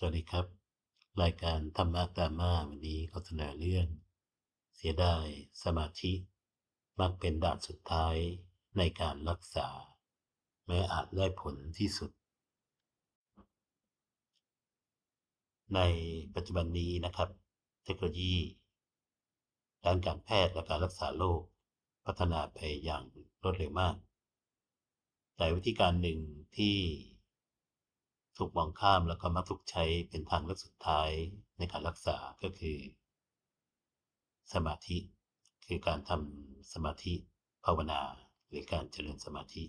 สวัสดีครับ รายการธรรมะดรามาวันนี้เขาเสนอเรื่อง เสียดายสมาธิมักเป็นด่านสุดท้ายในการรักษา แม้อาจได้ผลที่สุด ในปัจจุบันนี้นะครับ เทคโนโลยีด้านการแพทย์และการรักษาโรคพัฒนาไปอย่างรวดเร็วมาก แต่วิธีการหนึ่งที่ ถูกมองข้ามแล้วก็มักถูกใช้เป็นทางเลือกสุดท้ายในการรักษาก็คือ สมาธิ คือการทำสมาธิภาวนาหรือการเจริญสมาธิ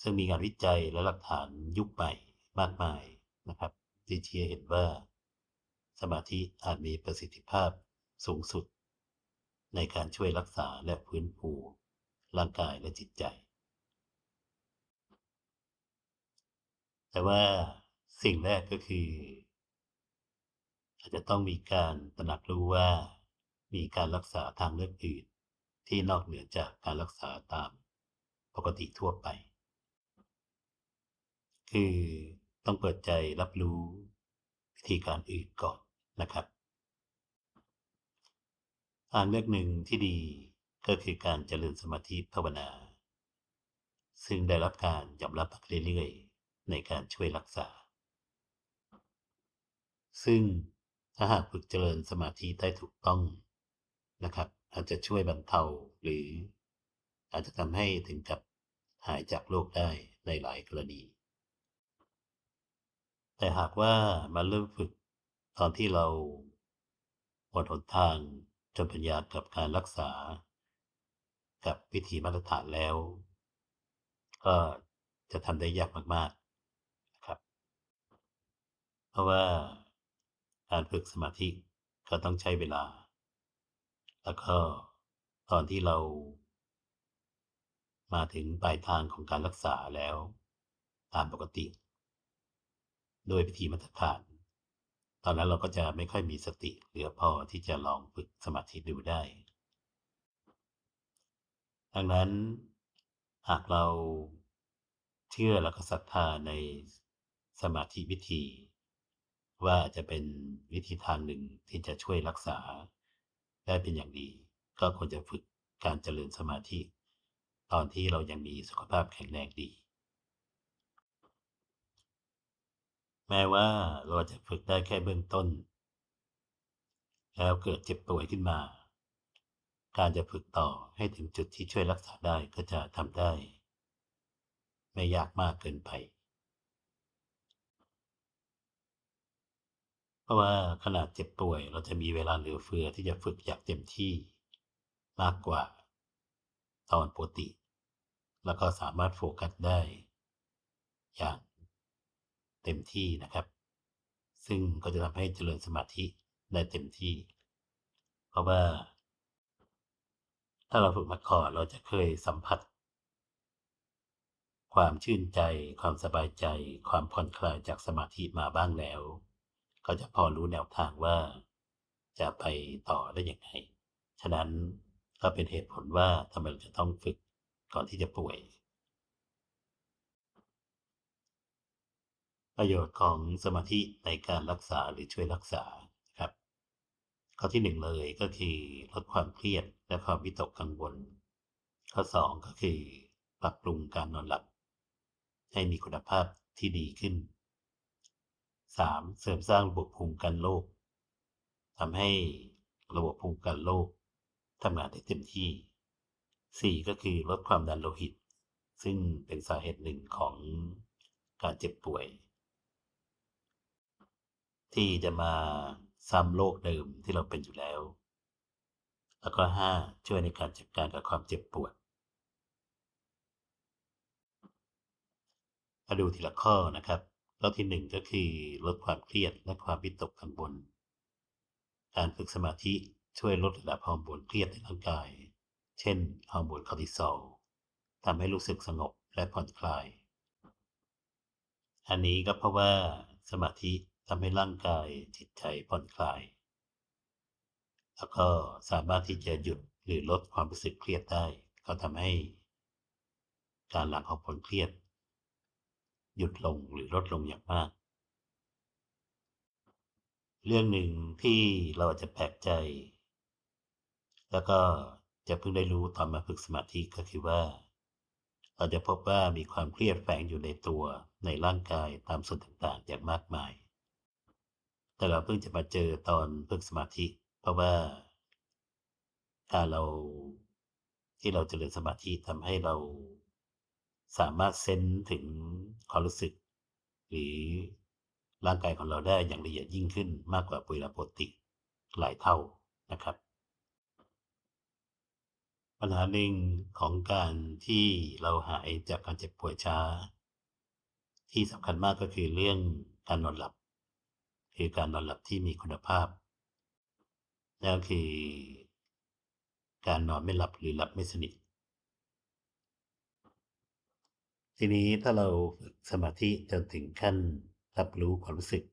ซึ่งมีงานวิจัยและหลักฐานยุคใหม่มากมายนะครับที่เชี้ให้เห็นว่า สมาธิอาจมีประสิทธิภาพสูงสุด ในการช่วยรักษาและฟื้นฟูร่างกายและจิตใจ แต่ว่าสิ่งแรกก็คือ อาจจะต้องมีการตระหนักรู้ว่า มีการรักษาทางเลือกอื่น ที่นอกเหนือจากการรักษาตามปกติทั่วไป คือต้องเปิดใจรับรู้วิธีการอื่นก่อนนะครับ ทางเลือกหนึ่งที่ดีก็คือการเจริญสมาธิภาวนา ซึ่งได้รับการยอมรับมาเรื่อยๆ ในการช่วยรักษา ซึ่งถ้าหากฝึกเจริญสมาธิได้ถูกต้องนะครับ อาจจะช่วยบรรเทาหรือ อาจจะทำให้ถึงกับหายจากโรคได้ในหลายกรณี แต่หากว่ามาเริ่มฝึกตอนที่เราหมดหนทางจนปัญญากับการรักษา กับวิธีมาตรฐานแล้ว ก็จะทำได้ยากมาก เพราะว่าการฝึกสมาธิก็ต้องใช้เวลา แล้วก็ตอนที่เรา มาถึงปลายทางของการรักษาแล้วตามปกติ โดยวิธีมาตรฐาน ตอนนั้นเราก็จะไม่ค่อยมีสติเหลือพอที่จะลองฝึกสมาธิดูได้ ดังนั้นหากเราเชื่อแล้วก็ศรัทธาในสมาธิวิธี ว่าจะเป็นวิธีทางหนึ่งที่จะช่วยรักษา ได้เป็นอย่างดี ก็ควรจะฝึกการเจริญสมาธิ ตอนที่เรายังมีสุขภาพแข็งแรงดี แม้ว่าเราจะฝึกได้แค่เบื้องต้น แล้วเกิดเจ็บป่วยขึ้นมา การจะฝึกต่อให้ถึงจุดที่ช่วยรักษาได้ก็จะทำได้ ไม่ยากมากเกินไป เพ ราะว่าขนาดเจ็บป่วย เราจะมีเวลาเหลือเฟือที่จะฝึกอย่างเต็มที่มากกว่า ตอนปกติ แล้วก็สามารถโฟกัสได้ อย่างเต็มที่นะครับ ซึ่งก็จะทำให้เจริญสมาธิได้เต็มที่ เพราะว่า ถ้าเราฝึกมาก่อนเราจะเคยสัมผัส ความชื่นใจ ความสบายใจ ความผ่อนคลายจากสมาธิมาบ้างแล้ว ก็จะพอรู้แนวทางว่าจะไปต่อได้อย่างไรฉะนั้นก็เป็นเหตุผลว่าทำไมเราจะต้องฝึกก่อนที่จะป่วย ประโยชน์ของสมาธิในการรักษาหรือช่วยรักษาครับข้อที่หนึ่งเลยก็คือลดความเครียดและความวิตกกังวล ข้อสองก็คือปรับปรุงการนอนหลับ ให้มีคุณภาพที่ดีขึ้น 3. เสริมสร้างระบบภูมิคุ้มกันโรคทำให้ระบบภูมิคุ้มกันโรคทำงานได้เต็มที่ 4. ก็คือลดความดันโลหิต ซึ่งเป็นสาเหตุหนึ่งของการเจ็บป่วย ที่จะมาซ้ำโรคเดิมที่เราเป็นอยู่แล้ว แล้วก็ 5. ช่วยในการจัดการกับความเจ็บปวดมาดูทีละข้อนะครับ ข้อที่หนึ่งก็คือลดความเครียดและความวิตกกังวล การฝึกสมาธิช่วยลดระดับฮอร์โมนเครียดในร่างกาย เช่นฮอร์โมนคอร์ติซอลทำให้รู้สึกสงบและผ่อนคลาย อันนี้ก็เพราะว่าสมาธิทำให้ร่างกายจิตใจผ่อนคลาย แล้วก็สามารถที่จะหยุดหรือลดความรู้สึกเครียดได้ ก็ทำให้ การหลั่งฮอร์โมนเครียด หยุดลงหรือลดลงอย่างมาก เรื่องหนึ่งที่เราอาจจะแปลกใจ แล้วก็จะเพิ่งได้รู้ตอนมาฝึกสมาธิก็คือว่า เราจะพบว่ามีความเครียดแฝงอยู่ในตัวในร่างกายตามส่วนต่างๆ อย่างมากมาย แต่เราเพิ่งจะมาเจอตอนฝึกสมาธิ เพราะว่ากาเราที่เราเจริญสมาธิทำให้เรา สามารถเซนถึงความรู้สึก หรือร่างกายของเราได้อย่างละเอียดยิ่งขึ้นมากกว่าเวลาปติหลายเท่านะครับ ปัญหาหนึ่งของการที่เราหายจากการเจ็บป่วยช้า ที่สำคัญมากก็คือเรื่องการนอนหลับ คือการนอนหลับที่มีคุณภาพนั่นก็คือ การนอนไม่หลับหรือหลับไม่สนิท ทีนี้ถ้าเราฝึกสมาธิจนถึงขั้นรับรู้ความรู้สึก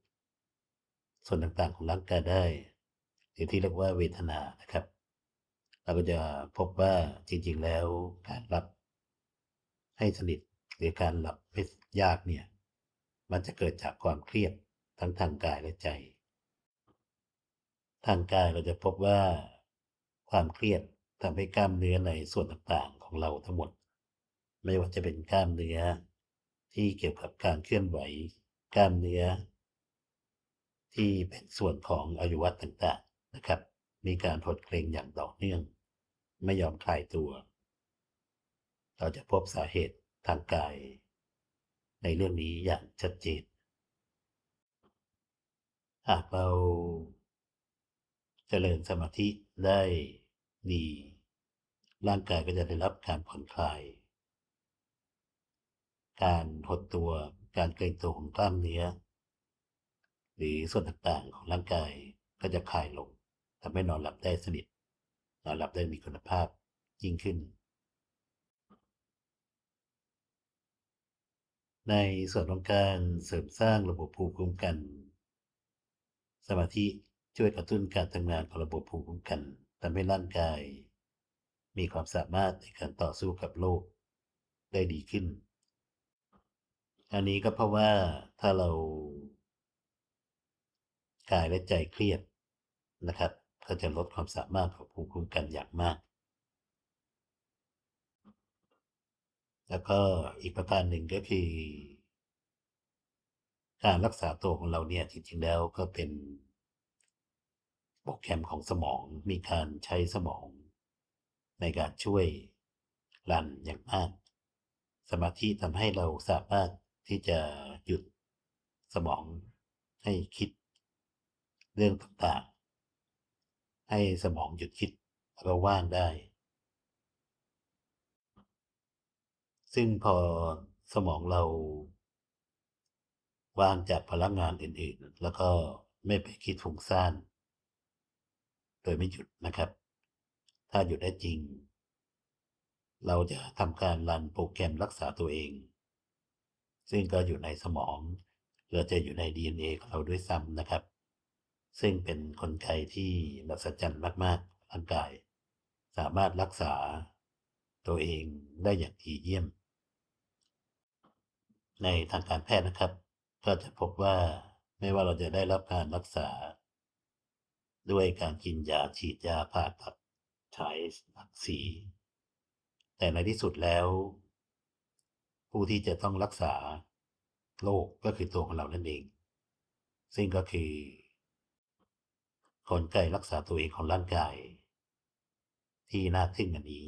ส่วนต่างๆของร่างกายได้หรือที่เรียกว่าเวทนานะครับ เราก็จะพบว่าจริงๆแล้วการหลับให้สนิทหรือการหลับไม่ยากเนี่ย มันจะเกิดจากความเครียดทั้งทางกายและใจ ทางกายเราจะพบว่า ความเครียดทำให้กล้ามเนื้อในส่วนต่างๆของเราทั้งหมด ไม่ว่าจะเป็นกล้ามเนื้อ ที่เกี่ยวกับการเคลื่อนไหว กล้ามเนื้อ ที่เป็นส่วนของอวัยวะต่างๆนะครับ มีการหดเกรงอย่างต่อเนื่อง ไม่ยอมคลายตัว เราจะพบสาเหตุทางกาย ในเรื่องนี้อย่างชัดเจนหากเราจเจริญสมาธิได้ดี ร่างกายก็จะได้รับการผ่อนคลาย การหดตัว การเกร็งตัวของกล้ามเนื้อ หรือส่วนต่างๆของร่างกายก็จะคลายลงทำให้นอนหลับได้สนิท นอนหลับได้มีคุณภาพยิ่งขึ้น ในส่วนของการเสริมสร้างระบบภูมิคุ้มกัน สมาธิช่วยกระตุ้นการทำงานของระบบภูมิคุ้มกันทำให้ร่างกาย มีความสามารถในการต่อสู้กับโรคได้ดีขึ้น อันนี้ก็เพราะว่าถ้าเรากายและใจเครียดนะครับก็จะลดความสามารถของภูมิคุ้มกันอย่างมาก แล้วก็อีกประการหนึ่งก็คือ การรักษาตัวของเราเนี่ยจริงๆแล้วก็เป็นโปรแกรมของสมองมีการใช้สมอง ในการช่วยรันอย่างมาก สมาธิทำให้เราสามารถ ที่จะหยุดสมองให้คิดเรื่องต่างๆ ให้สมองหยุดคิดแล้วว่างได้ ซึ่งพอสมองเรา ว่างจากพลังงานอื่นๆ แล้วก็ไม่ไปคิดฟุ้งซ่าน โดยไม่หยุดนะครับ ถ้าหยุดได้จริง เราจะทำการรันโปรแกรมรักษาตัวเอง ซึ่งก็อยู่ในสมองหรือจะอยู่ใน DNA ของเราด้วยซ้ำนะครับ ซึ่งเป็นนกลไกที่มหัศจรรย์มากๆร่างกาย สามารถรักษาตัวเองได้อย่างดีเยี่ยม ในทางการแพทย์นะครับ ก็จะพบว่าไม่ว่าเราจะได้รับการรักษา ด้วยการกินยาฉีดยาผ่าตัดฉายรังสี แต่ในที่สุดแล้ว ผู้ที่จะต้องรักษาโรคก็คือตัวของเรานั่นเอง ซึ่งก็คือกลไกรักษาตัวเองของร่างกาย ที่น่าทึ่งอันนี้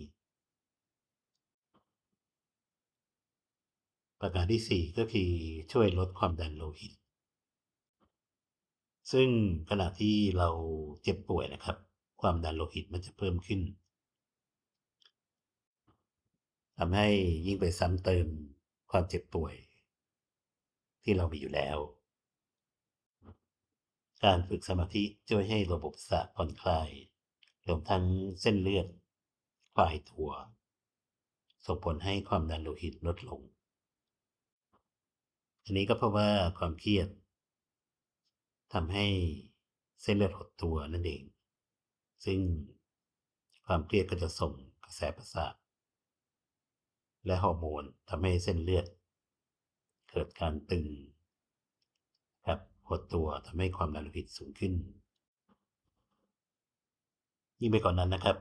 ประการที่สี่ก็คือช่วยลดความดันโลหิต ซึ่งขณะที่เราเจ็บป่วยนะครับ ความดันโลหิตมันจะเพิ่มขึ้น ทำให้ยิ่งไปซ้ำเติมความเจ็บป่วย ที่เรามีอยู่แล้ว การฝึกสมาธิช่วยให้ระบบประผ่อนคลายรวมทั้งเส้นเลือดคลายตัวส่งผลให้ความดันโลหิตลดลง อันนี้ก็เพราะว่าความเครียดทำให้เส้นเลือดหดตัวนั่นเอง ซึ่งความเครียดก็จะส่งกระแสประสาท และฮอร์โมนทำให้เส้นเลือด เกิดการตึงครับหดตัวทำให้ความดันโลหิตสูงขึ้น ยิ่งไปกว่านนั้นนะครับ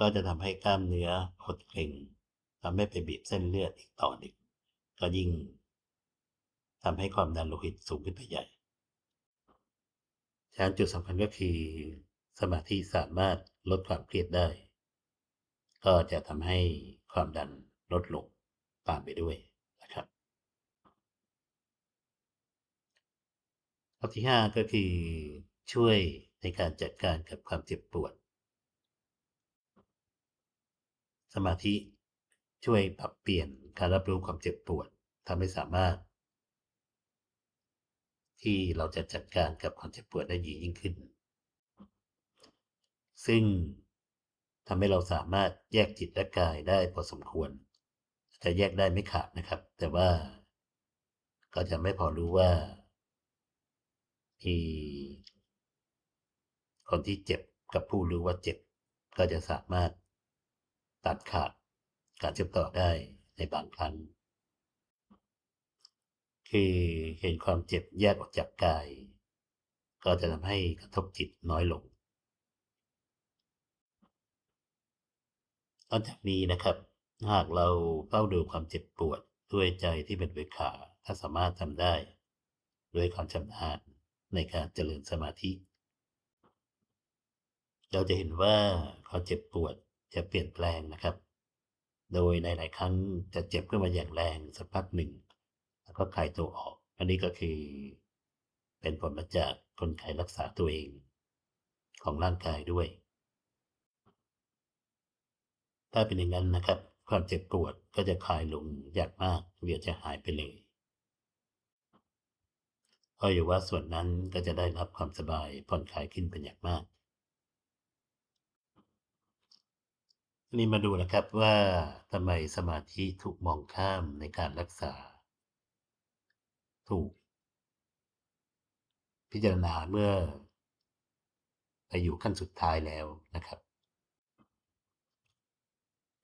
ก็จะทำให้กล้ามเนื้อหดเกร็งทำให้ไปบีบเส้นเลือดอีกต่อหนึ่งก็ยิ่งทำให้ความดันโลหิตสูงขึ้นไปใหญ่ฉะนั้นจุดสำคัญก็คือสมาธิสามารถลดความเครียดได้ ก็จะทำให้ความดัน ลดลงตามไปด้วยนะครับข้อที่ห้าก็คือช่วยในการจัดการกับความเจ็บปวด สมาธิช่วยปรับเปลี่ยนการรับรู้ความเจ็บปวดทำให้สามารถ ที่เราจะจัดการกับความเจ็บปวดได้ดียิ่งขึ้น ซึ่งทำให้เราสามารถแยกจิตและกายได้พอสมควร จะแยกได้ไม่ขาดนะครับ แต่ว่าก็จะไม่พอรู้ว่ามีคนที่เจ็บกับผู้รู้ว่าเจ็บ ก็จะสามารถตัดขาดการเชื่อมต่อได้ในบางครั้ง คือเห็นความเจ็บแยกออกจากกาย ก็จะทำให้กระทบจิตน้อยลงนอกจากนี้นะครับ หากเราเฝ้าดูความเจ็บปวดด้วยใจที่เป็นเวขาถ้าสามารถทำได้ ด้วยความชำนาญในการเจริญสมาธิ เราจะเห็นว่าความเจ็บปวดจะเปลี่ยนแปลงนะครับ โดยในหลายครั้งจะเจ็บขึ้นมาอย่างแรงสักพักหนึ่ง แล้วก็คลายตัวออก อันนี้ก็คือ เป็นผลมาจากคนไข้รักษาตัวเอง ของร่างกายด้วย ถ้าเป็นอย่างนั้นนะครับ ความเจ็บปวดก็จะคลายลงอย่างมากเดี๋ยวจะหายไปเลยเพราะอยู่ว่าส่วนนั้นก็จะได้รับความสบายผ่อนคลายขึ้นเป็นอย่างมากนี้มาดูนะครับว่าทำไมสมาธิถูกมองข้ามในการรักษา ถูก พิจารณาเมื่อไปอยู่ขั้นสุดท้ายแล้วนะครับ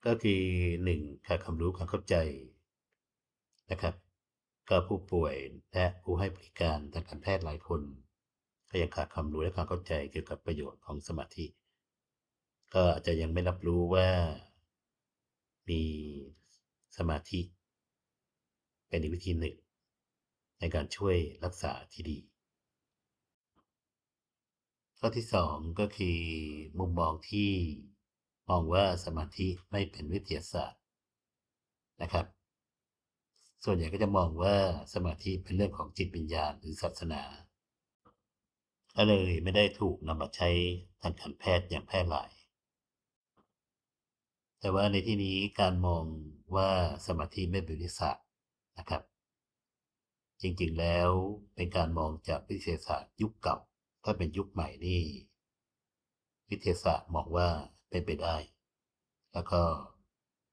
ก็คือหนึ่งขาดความรู้ความเข้าใจนะครับ ก็ผู้ป่วยและผู้ให้บริการทางการแพทย์หลายคนก็ยังขาดความรู้และความเข้าใจเกี่ยวกับประโยชน์ของสมาธิ ก็อาจจะยังไม่รับรู้ว่ามีสมาธิ เป็นอีกวิธีหนึ่ง ในการช่วยรักษาที่ดี ข้อที่สองก็คือมุมมองที่ มองว่าสมาธิไม่เป็นวิทยาศาสตร์นะครับ ส่วนใหญ่ก็จะมองว่าสมาธิเป็นเรื่องของจิตวิญญาณหรือศาสนาก็เลยไม่ได้ถูกนำมาใช้ทางการแพทย์อย่างแพร่หลาย แต่ว่าในที่นี้การมองว่าสมาธิไม่เป็นวิทยาศาสตร์นะครับ จริงๆแล้วเป็นการมองจากวิทยาศาสตร์ยุคเก่า ถ้าเป็นยุคใหม่นี่ วิทยาศาสตร์มองว่า เป็นไปได้ แล้วก็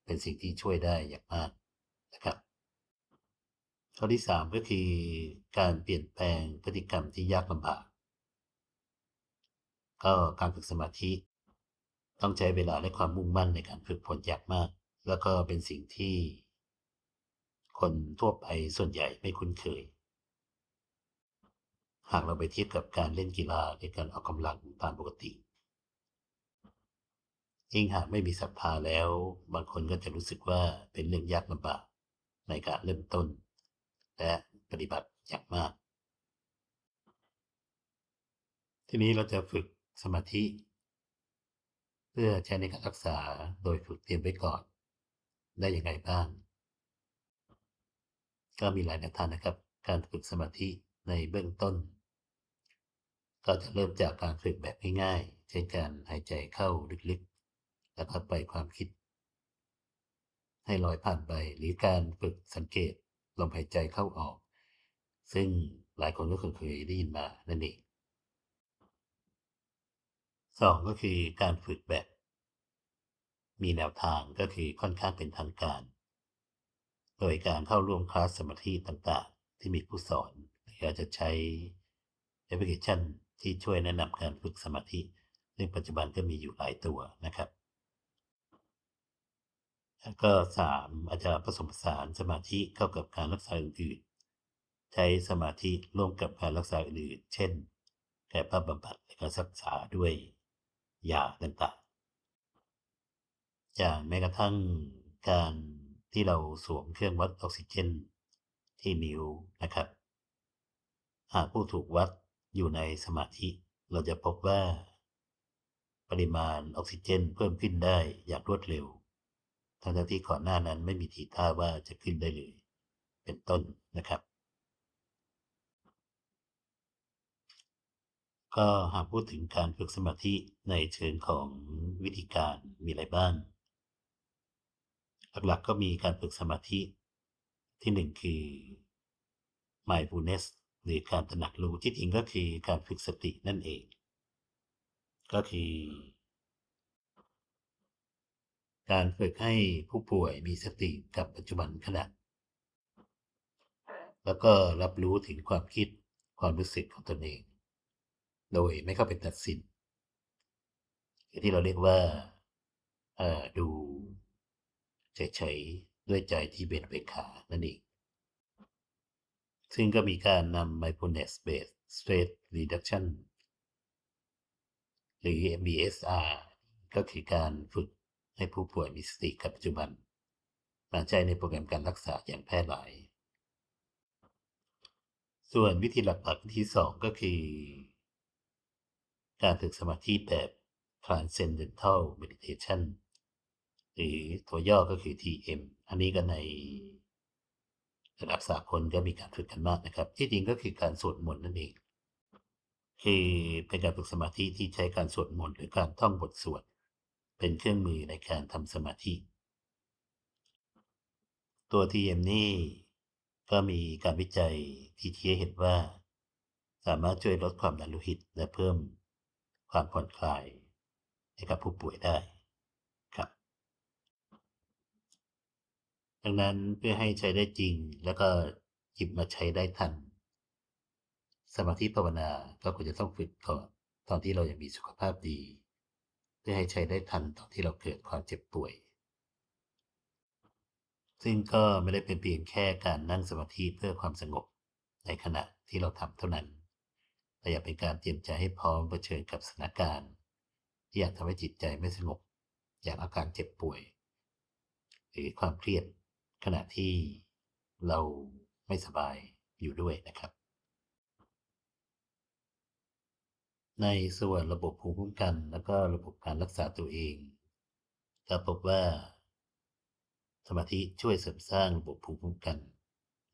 เป็นสิ่งที่ช่วยได้อย่างมากนะครับ ข้อที่สามก็คือการเปลี่ยนแปลงพฤติกรรมที่ยากลำบาก ก็การฝึกสมาธิ ต้องใช้เวลาและความมุ่งมั่นในการฝึกฝนยากมาก แล้วก็เป็นสิ่งที่ คนทั่วไปส่วนใหญ่ไม่คุ้นเคย หากเราไปเทียบกับการเล่นกีฬาหรือการออกกำลังตามปกติ ยิ่งหากไม่มีศรัทธาแล้ว บางคนก็จะรู้สึกว่าเป็นเรื่องยากลำบากในการเริ่มต้น และปฏิบัติอย่างมาก ทีนี้เราจะฝึกสมาธิ เพื่อใช้ในการรักษาโดยฝึกเตรียมไว้ก่อน ได้อย่างไรบ้าง ก็มีหลายแนวทางนะครับ การฝึกสมาธิในเบื้องต้น ก็จะเริ่มจากการฝึกแบบง่ายๆ เช่นการหายใจเข้าลึกๆ แล้วก็ปล่อยความคิด ให้ลอยผ่านไป หรือการฝึกสังเกตลมหายใจเข้าออก ซึ่งหลายคนก็เคยได้ยินมานั่นเองสองก็คือการฝึกแบบ มีแนวทางก็คือค่อนข้างเป็นทางการ โดยการเข้าร่วมคลาสสมาธิต่างๆ ที่มีผู้สอนหรืออาจจะใช้แอปพลิเคชันที่ช่วยแนะนำการฝึกสมาธิ ซึ่งปัจจุบันก็มีอยู่หลายตัวนะครับ แล้วก็สามอาจจะผสมผสานสมาธิเข้ากับการรักษาอื่นๆ ใช้สมาธิร่วมกับการรักษาอื่นๆ เช่นกายภาพบำบัดและการรักษาด้วยยาต่างๆอย่างแม้กระทั่งการที่เราสวมเครื่องวัดออกซิเจน ที่นิ้วนะครับ หากผู้ถูกวัดอยู่ในสมาธิ เราจะพบว่า ปริมาณออกซิเจนเพิ่มขึ้นได้อย่างรวดเร็ว ทั้งที่ก่อนหน้านั้นไม่มีทีท่าว่าจะขึ้นได้เลย เป็นต้นนะครับ ก็หากพูดถึงการฝึกสมาธิในเชิงของวิธีการมีอะไรบ้าง หลักๆก็มีการฝึกสมาธิที่หนึ่งคือ mindfulness หรือการตระหนักรู้ที่จริงก็คือการฝึกสตินั่นเอง ก็คือ การฝึกให้ผู้ป่วยมีสติกับปัจจุบันขณะ แล้วก็รับรู้ถึงความคิดความรู้สึกของตนเอง โดยไม่เข้าไปตัดสินที่เราเรียกว่าดูเฉยๆด้วยใจที่เบนเบขานั่นเอง ซึ่งก็มีการนำ mindfulness based stress reduction หรือ MBSR ก็คือการฝึก ให้ผู้ป่วยมีสติกับปัจจุบันมาใช้ในโปรแกรมการรักษาอย่างแพร่หลาย ส่วนวิธีหลักๆที่สองก็คือ การฝึกสมาธิแบบ transcendental meditation หรือตัวย่อก็คือ TM อันนี้ก็ในระดับสากลก็มีการฝึกกันมากนะครับ ที่จริงก็คือการสวดมนต์นั่นเองคือเป็นการฝึกสมาธิที่ใช้การสวดมนต์หรือการท่องบทสวด เป็นเครื่องมือในการทำสมาธิ ตัว TM นี่ก็มีการวิจัยที่ชี้เห็นว่า สามารถช่วยลดความดันโลหิตและเพิ่มความผ่อนคลายให้กับผู้ป่วยได้ครับ ดังนั้นเพื่อให้ใช้ได้จริงแล้วก็หยิบมาใช้ได้ทัน สมาธิภาวนาก็ควรจะต้องฝึกก่อนตอนที่เรายังมีสุขภาพดี เพื่อให้ใช้ได้ทันตอนที่เราเกิดความเจ็บป่วย ซึ่งก็ไม่ได้เป็นเพียงแค่การนั่งสมาธิเพื่อความสงบในขณะที่เราทำเท่านั้น แต่อยากเป็นการเตรียมใจให้พร้อมเผชิญกับสถานการณ์ ที่อยากทำให้จิตใจไม่สงบ อย่างอาการเจ็บป่วย หรือความเครียดขณะที่เราไม่สบายอยู่ด้วยนะครับ ในส่วนระบบภูมิคุ้มกัน แล้วก็ระบบการรักษาตัวเองก็พบว่า สมาธิช่วยเสริมสร้างระบบภูมิคุ้มกัน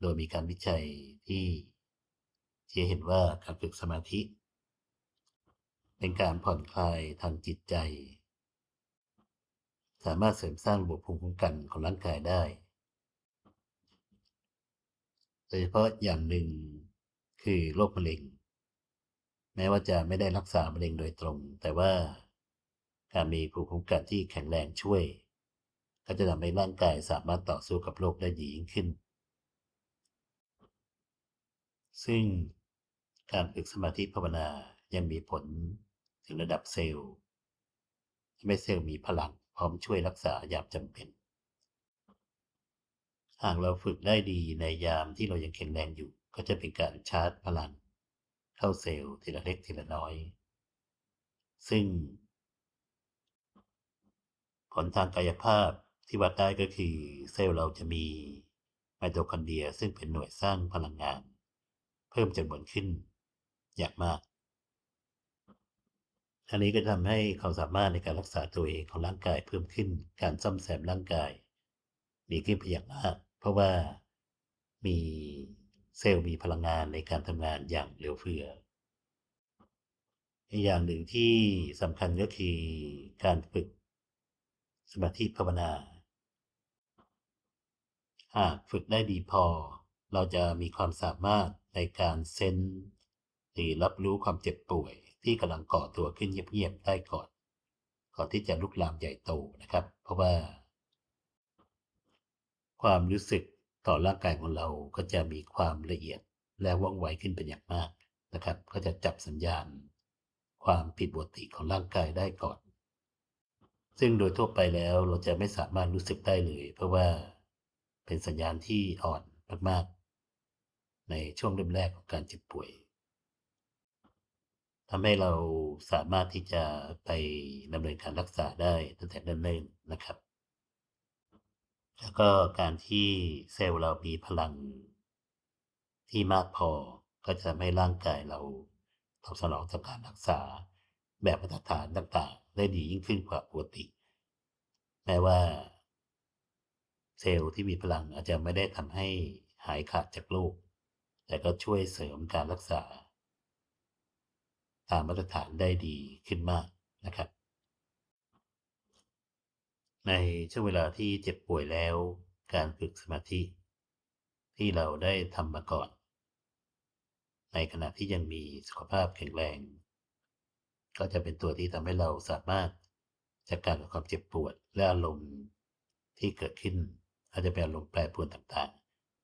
โดยมีการวิจัยที่ชี้เห็นว่าการฝึกสมาธิ เป็นการผ่อนคลายทางจิตใจ สามารถเสริมสร้างระบบภูมิคุ้มกันของร่างกายได้โดยเฉพาะอย่างหนึ่งคือโรคมะเร็ง แม้ว่าจะไม่ได้รักษามะเร็งโดยตรง แต่ว่าการมีภูมิคุ้มกันที่แข็งแรงช่วย ก็จะทำให้ร่างกายสามารถต่อสู้กับโรคได้ดียิ่งขึ้น ซึ่งการฝึกสมาธิภาวนายังมีผลถึงระดับเซลล์ทำให้เซลล์มีพลังพร้อมช่วยรักษายามจำเป็น หากเราฝึกได้ดีในยามที่เรายังแข็งแรงอยู่ ก็จะเป็นการชาร์จพลัง เข้าเซลล์ทีละเล็กทีละน้อย ซึ่ง ผลทางกายภาพที่วัดได้ก็คือเซลล์เราจะมีไมโทคอนเดรียซึ่งเป็นหน่วยสร้างพลังงาน เพิ่มจำนวนขึ้นอย่างมากอันนี้ก็ทำให้ความสามารถในการรักษาตัวเองของร่างกายเพิ่มขึ้น การซ่อมแซมร่างกาย ดีขึ้นไปอย่างมาก เพราะว่ามี เซลล์มีพลังงานในการทำงานอย่างเหลือเฟืออีกอย่างหนึ่งที่สำคัญก็คือการฝึกสมาธิภาวนา หากฝึกได้ดีพอ เราจะมีความสามารถในการเซนหรือรับรู้ความเจ็บป่วยที่กำลังก่อตัวขึ้นเงียบๆได้ก่อน ก่อนที่จะลุกลามใหญ่โตนะครับ เพราะว่า ความรู้สึก ต่อร่างกายของเราก็จะมีความละเอียดและว่องไวขึ้นเป็นอย่างมากนะครับ ก็จะจับสัญญาณ ความผิดปกติของร่างกายได้ก่อน ซึ่งโดยทั่วไปแล้วเราจะไม่สามารถรู้สึกได้เลย เพราะว่าเป็นสัญญาณที่อ่อนมากในช่วงเริ่มแรกของการเจ็บป่วยทำให้เราสามารถที่จะไปดำเนินการรักษาได้ตั้งแต่เนิ่นๆนะครับ แล้วก็การที่เซลล์เรามีพลังที่มากพอก็จะทำให้ร่างกายเราตอบสนองต่อการรักษาแบบมาตรฐานต่างๆ ได้ดียิ่งขึ้นกว่าปกติ แม้ว่าเซลล์ที่มีพลังอาจจะไม่ได้ทำให้หายขาดจากโรคแต่ก็ช่วยเสริมการรักษา ตามมาตรฐานได้ดีขึ้นมากนะครับ ในช่วงเวลาที่เจ็บป่วยแล้ว การฝึกสมาธิ ที่เราได้ทำมาก่อน ในขณะที่ยังมีสุขภาพแข็งแรง ก็จะเป็นตัวที่ทำให้เราสามารถจัดการกับความเจ็บปวดและอารมณ์ที่เกิดขึ้น อาจจะเป็นอารมณ์แปรปรวนต่าง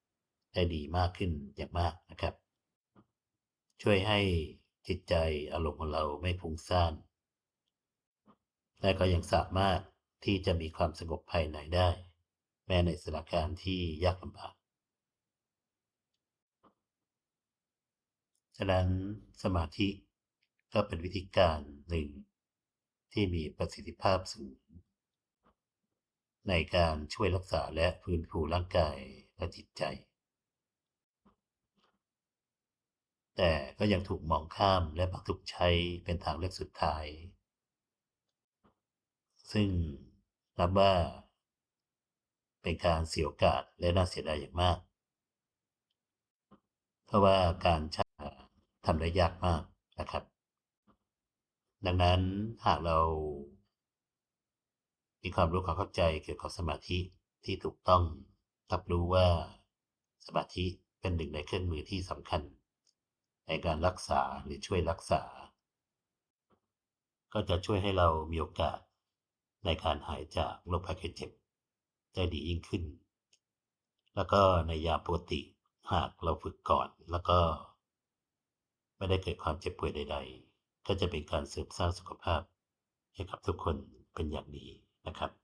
ๆ ได้ดีมากขึ้นอย่างมากนะครับ ช่วยให้จิตใจอารมณ์ของเราไม่พุ่งซ่านและก็ยังสามารถ ที่จะมีความสงบภายในได้ แม้ในสถานการณ์ที่ยากลำบากฉะนั้นสมาธิก็เป็นวิธีการหนึ่ง ที่มีประสิทธิภาพสูง ในการช่วยรักษาและฟื้นฟูร่างกายและจิตใจ แต่ก็ยังถูกมองข้ามและมักถูกใช้เป็นทางเลือกสุดท้าย ซึ่ง นับว่าเป็นการเสียโอกาสและน่าเสียดายอย่างมาก เพราะว่าการช้ทำได้ยากมากนะครับ ดังนั้นหากเรามีความรู้ความเข้าใจเกี่ยวกับสมาธิที่ถูกต้องรับรู้ว่าสมาธิเป็นหนึ่งในเครื่องมือที่สำคัญ ในการรักษาหรือช่วยรักษา ก็จะช่วยให้เรามีโอกาส ในการหายจากโรคภัยไข้เจ็บได้ดียิ่งขึ้น แล้วก็ในยาปกติหากเราฝึกก่อนแล้วก็ ไม่ได้เกิดความเจ็บป่วยใด ๆ ก็จะเป็นการเสริมสร้างสุขภาพให้กับทุกคนเป็นอย่างดีนะครับ